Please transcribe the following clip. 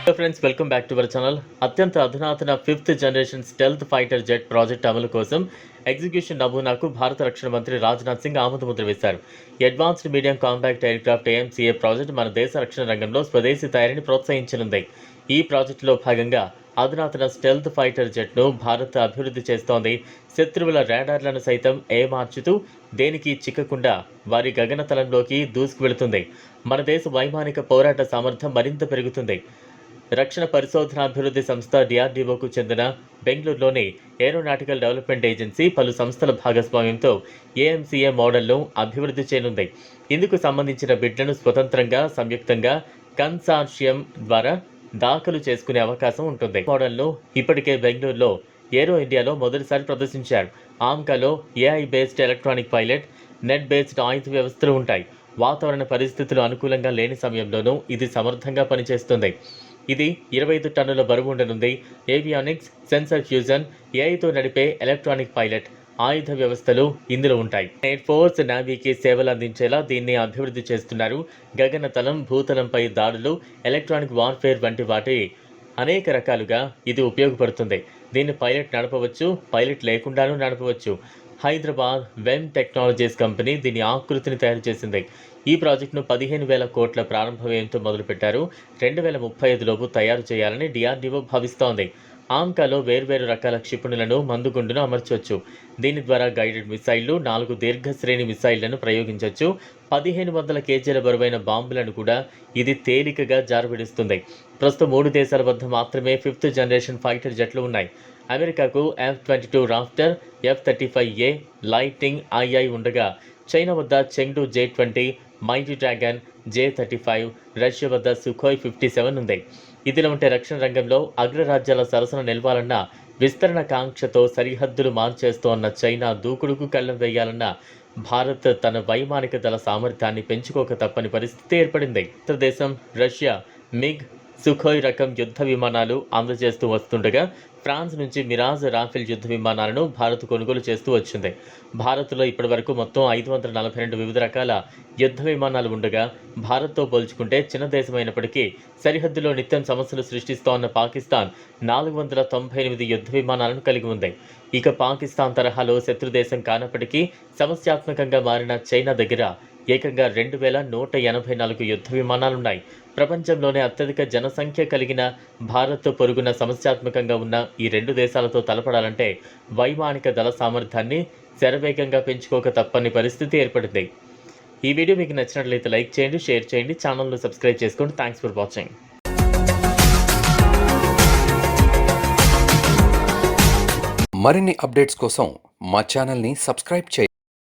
Hello friends welcome back to our channel అత్యంత అధునాతన fifth generation stealth fighter jet project అమలు కోసం execution నమూనాకు భారత రక్షణ మంత్రి రాజ్నాథ్ సింగ్ ఆమోదముద్ర వేశారు. Advanced medium compact aircraft AMCA project మన దేశ రక్షణ రంగంలో స్వదేశీ తయారీని ప్రోత్సహించనుంది. ఈ ప్రాజెక్టులో భాగంగా అధునాతన స్టెల్త్ ఫైటర్ జెట్ను భారత్ అభివృద్ధి చేస్తోంది. శత్రువుల రాడార్లను సైతం ఏమార్చుతూ దేనికి చిక్కకుండా వారి గగనతలంలోకి దూసుకువెళుతుంది. మన దేశ వైమానిక పోరాట సామర్థ్యం మరింత పెరుగుతుంది. రక్షణ పరిశోధనాభివృద్ధి సంస్థ డిఆర్డీఓకు చెందిన బెంగళూరులోని ఏరోనాటికల్ డెవలప్మెంట్ ఏజెన్సీ పలు సంస్థల భాగస్వామ్యంతో ఏఎంసీఏ మోడల్ను అభివృద్ధి చేయనుంది. ఇందుకు సంబంధించిన బిడ్లను స్వతంత్రంగా సంయుక్తంగా కన్సార్షియం ద్వారా దాఖలు చేసుకునే అవకాశం ఉంటుంది. మోడల్ను ఇప్పటికే బెంగళూరులో ఏరో ఇండియాలో మొదటిసారి ప్రదర్శించారు. ఆమ్కాలో AI based electronic pilot net based ఆయుధ వ్యవస్థలు ఉంటాయి. వాతావరణ పరిస్థితులు అనుకూలంగా లేని సమయంలోనూ ఇది సమర్థంగా పనిచేస్తుంది. ఇది ఇరవై ఐదు టన్నుల బరువు ఉండనుంది. ఏవియానిక్స్ సెన్సర్ ఫ్యూజన్ ఏఐతో నడిపే ఎలక్ట్రానిక్ పైలట్. ఆయుధ వ్యవస్థలు ఇందులో ఉంటాయి. ఎయిర్ ఫోర్స్ నావీకి సేవలు అందించేలా దీన్ని అభివృద్ధి చేస్తున్నారు. గగనతలం భూతలంపై దాడులు ఎలక్ట్రానిక్ వార్ఫేర్ వంటి వాటి అనేక రకాలుగా ఇది ఉపయోగపడుతుంది. దీన్ని పైలట్ నడపవచ్చు పైలట్ లేకుండానూ నడపవచ్చు. హైదరాబాద్ వెమ్ టెక్నాలజీస్ కంపెనీ దీని ఆకృతిని తయారు చేసింది. ఈ ప్రాజెక్టును పదిహేను వేల కోట్ల ప్రారంభ వ్యయంతో మొదలుపెట్టారు. రెండు వేల ముప్పై ఐదులోపు తయారు చేయాలని డిఆర్డీఓ భావిస్తోంది. ఆమ్కాలో వేర్వేరు రకాల క్షిపణులను మందుగుండును అమర్చవచ్చు దీని ద్వారా గైడెడ్ మిసైళ్ళు నాలుగు దీర్ఘశ్రేణి మిసైళ్ళను ప్రయోగించవచ్చు పదిహేను వందల కేజీల బరువైన బాంబులను కూడా ఇది తేలికగా జారవిడుస్తుంది. ప్రస్తుతం మూడు దేశాల వద్ద మాత్రమే ఫిఫ్త్ జనరేషన్ ఫైటర్ జట్లు ఉన్నాయి. అమెరికాకు F twenty two raptor F thirty five A lighting II ఉండగా చైనా వద్ద Chengdu J twenty mind dragon J thirty five Russia వద్ద సుఖోయ్ ఫిఫ్టీ సెవెన్ ఉంది. ఇదిలా ఉంటే రక్షణ రంగంలో అగ్రరాజ్యాల సరసన నిలవాలన్న విస్తరణ కాంక్షతో సరిహద్దులు మార్చేస్తోన్న చైనా దూకుడుకు కళ్ళం వేయాలన్న భారత్ తన వైమానిక దళ సామర్థ్యాన్ని పెంచుకోక తప్పని పరిస్థితి ఏర్పడింది. ఇతర దేశం రష్యా మిగ్ సుఖోయ్ రకం యుద్ధ విమానాలు అందజేస్తూ వస్తుండగా ఫ్రాన్స్ నుంచి మిరాజ్ రాఫెల్ యుద్ధ విమానాలను భారత్ కొనుగోలు చేస్తూ వచ్చింది. భారత్లో ఇప్పటివరకు మొత్తం ఐదు వందల నలభై రెండు వివిధ రకాల యుద్ధ విమానాలు ఉండగా భారత్తో పోల్చుకుంటే చిన్న దేశమైనప్పటికీ సరిహద్దులో నిత్యం సమస్యలు సృష్టిస్తోన్న పాకిస్తాన్ నాలుగు వందల తొంభై ఎనిమిది యుద్ధ విమానాలను కలిగి ఉంది. ఇక పాకిస్తాన్ తరహాలో శత్రుదేశం కానప్పటికీ సమస్యాత్మకంగా మారిన చైనా దగ్గర ఏకంగా రెండు వేల నూట ఎనభై నాలుగు యుద్ధ విమానాలున్నాయి. ప్రపంచంలోనే అత్యధిక జనసంఖ్య కలిగిన భారత్ పొరుగున సమస్యాత్మకంగా ఉన్న ఈ రెండు దేశాలతో తలపడాలంటే వైమానిక దళ సామర్థ్యాన్ని శరవేగంగా పెంచుకోక తప్పని పరిస్థితి ఏర్పడింది. ఈ వీడియో మీకు నచ్చినట్లయితే లైక్ చేయండి షేర్ చేయండి ఛానల్ను సబ్స్క్రైబ్ చేసుకోండి. థ్యాంక్స్ ఫర్ వాచింగ్ మరిన్ని అప్డేట్స్ కోసం మా ఛానల్ని సబ్స్క్రైబ్ చేయండి.